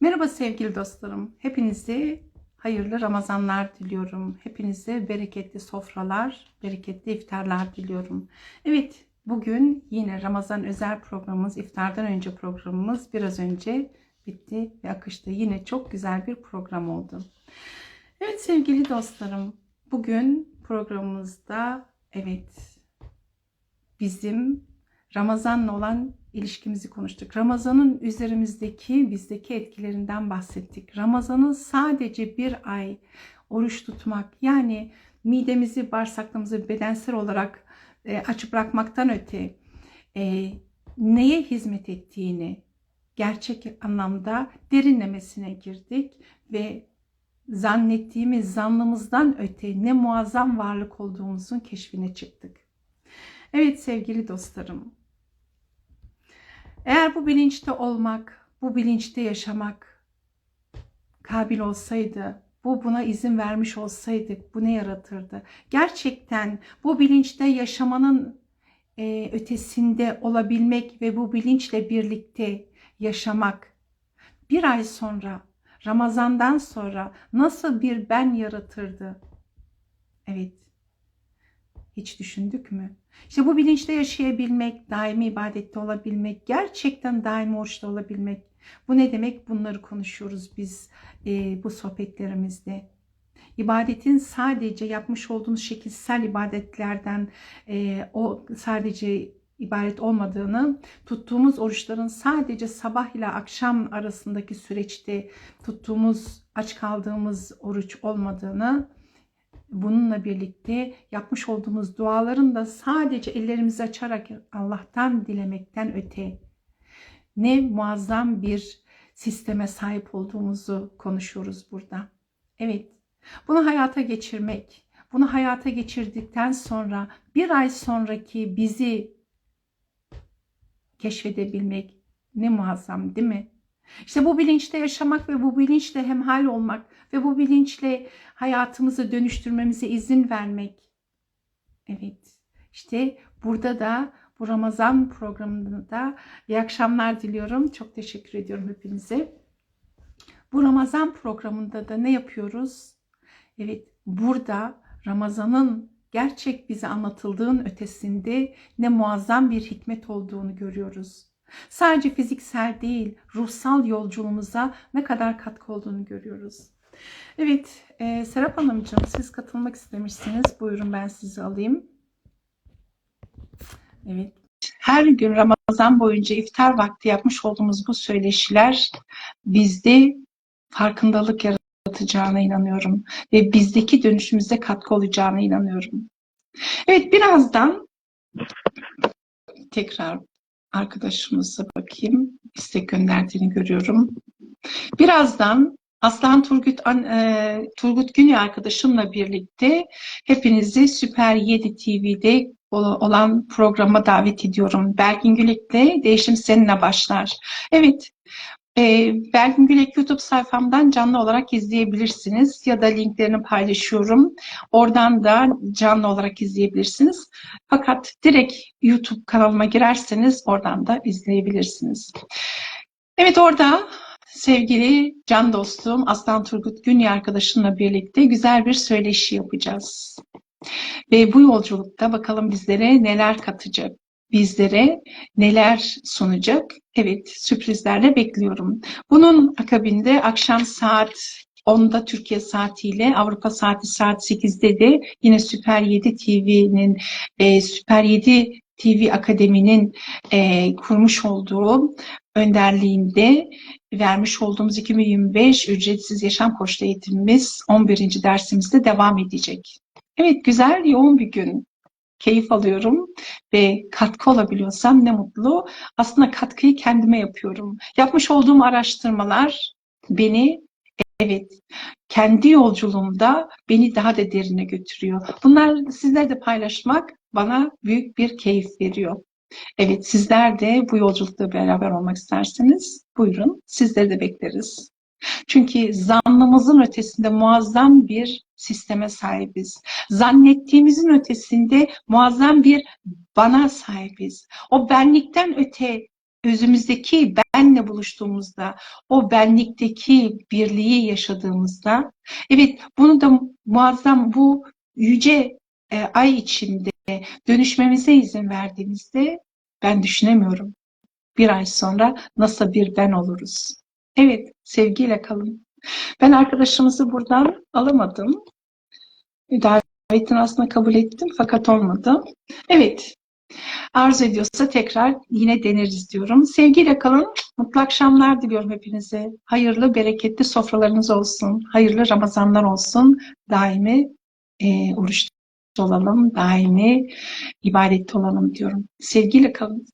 Merhaba sevgili dostlarım. Hepinize hayırlı Ramazanlar diliyorum. Hepinize bereketli sofralar, bereketli iftarlar diliyorum. Evet, bugün yine Ramazan özel programımız, iftardan önce programımız biraz önce bitti ve akıştı. Yine çok güzel bir program oldu. Evet sevgili dostlarım, bugün programımızda evet bizim Ramazan'la olan ilişkimizi konuştuk. Ramazan'ın üzerimizdeki, bizdeki etkilerinden bahsettik. Ramazan'ın sadece bir ay oruç tutmak, yani midemizi, bağırsaklarımızı bedensel olarak e, açık bırakmaktan öte e, neye hizmet ettiğini gerçek anlamda derinlemesine girdik ve zannettiğimiz zannımızdan öte ne muazzam varlık olduğumuzun keşfine çıktık. Evet sevgili dostlarım, eğer bu bilinçte olmak, bu bilinçte yaşamak kabil olsaydı, bu buna izin vermiş olsaydık bu ne yaratırdı? Gerçekten bu bilinçte yaşamanın e, ötesinde olabilmek ve bu bilinçle birlikte yaşamak bir ay sonra, Ramazan'dan sonra nasıl bir ben yaratırdı? Evet, hiç düşündük mü? İşte bu bilinçte yaşayabilmek, daimi ibadette olabilmek, gerçekten daimi oruçta olabilmek. Bu ne demek? Bunları konuşuyoruz biz e, bu sohbetlerimizde. İbadetin sadece yapmış olduğumuz şekilsel ibadetlerden e, o sadece ibaret olmadığını, tuttuğumuz oruçların sadece sabah ile akşam arasındaki süreçte tuttuğumuz, aç kaldığımız oruç olmadığını, bununla birlikte yapmış olduğumuz duaların da sadece ellerimizi açarak Allah'tan dilemekten öte ne muazzam bir sisteme sahip olduğumuzu konuşuyoruz burada. Evet, bunu hayata geçirmek, bunu hayata geçirdikten sonra bir ay sonraki bizi keşfedebilmek ne muazzam değil mi? İşte bu bilinçle yaşamak ve bu bilinçle hemhal olmak ve bu bilinçle hayatımızı dönüştürmemize izin vermek. Evet, işte burada da bu Ramazan programında da iyi akşamlar diliyorum. Çok teşekkür ediyorum hepinize. Bu Ramazan programında da ne yapıyoruz? Evet, burada Ramazan'ın gerçek bize anlatıldığın ötesinde ne muazzam bir hikmet olduğunu görüyoruz. Sadece fiziksel değil, ruhsal yolculuğumuza ne kadar katkı olduğunu görüyoruz. Evet, e, Serap Hanımcığım siz katılmak istemişsiniz. Buyurun ben sizi alayım. Evet. Her gün Ramazan boyunca iftar vakti yapmış olduğumuz bu söyleşiler bizde farkındalık yaratacağına inanıyorum. Ve bizdeki dönüşümüze katkı olacağına inanıyorum. Evet birazdan tekrar arkadaşımıza bakayım. istek gönderdiğini görüyorum. Birazdan Aslan Turgut, e, Turgut Güney arkadaşımla birlikte hepinizi Süper 7 TV'de olan programa davet ediyorum. Belgin Gülek'le Değişim Seninle başlar. Evet, e, Belgin Gülek YouTube sayfamdan canlı olarak izleyebilirsiniz ya da linklerini paylaşıyorum. Oradan da canlı olarak izleyebilirsiniz. Fakat direkt YouTube kanalıma girerseniz oradan da izleyebilirsiniz. Evet orada sevgili can dostum Aslan Turgut Günya arkadaşımla birlikte güzel bir söyleşi yapacağız. Ve bu yolculukta bakalım bizlere neler katacak, bizlere neler sunacak. Evet, sürprizlerle bekliyorum. Bunun akabinde akşam saat 10'da Türkiye saatiyle Avrupa saati saat 8'de de yine Süper 7 TV'nin e, Süper 7 TV Akademi'nin e, kurmuş olduğu önderliğinde vermiş olduğumuz 2025 ücretsiz yaşam koçlu eğitimimiz 11. dersimizde devam edecek. Evet güzel yoğun bir gün. Keyif alıyorum ve katkı olabiliyorsam ne mutlu. Aslında katkıyı kendime yapıyorum. Yapmış olduğum araştırmalar beni evet kendi yolculuğumda beni daha da derine götürüyor. Bunlar sizlerle de paylaşmak bana büyük bir keyif veriyor. Evet sizler de bu yolculukta beraber olmak isterseniz buyurun sizleri de bekleriz. Çünkü zannımızın ötesinde muazzam bir sisteme sahibiz. Zannettiğimizin ötesinde muazzam bir bana sahibiz. O benlikten öte özümüzdeki benle buluştuğumuzda, o benlikteki birliği yaşadığımızda, evet bunu da muazzam bu yüce e, ay içinde dönüşmemize izin verdiğimizde ben düşünemiyorum. Bir ay sonra nasıl bir ben oluruz. Evet, sevgiyle kalın. Ben arkadaşımızı buradan alamadım. Davetini aslında kabul ettim fakat olmadı. Evet, arzu ediyorsa tekrar yine deneriz diyorum. Sevgiyle kalın. Mutlu akşamlar diliyorum hepinize. Hayırlı, bereketli sofralarınız olsun. Hayırlı Ramazanlar olsun. Daimi e, oruçta olalım. Daimi ibadette olalım diyorum. Sevgiyle kalın.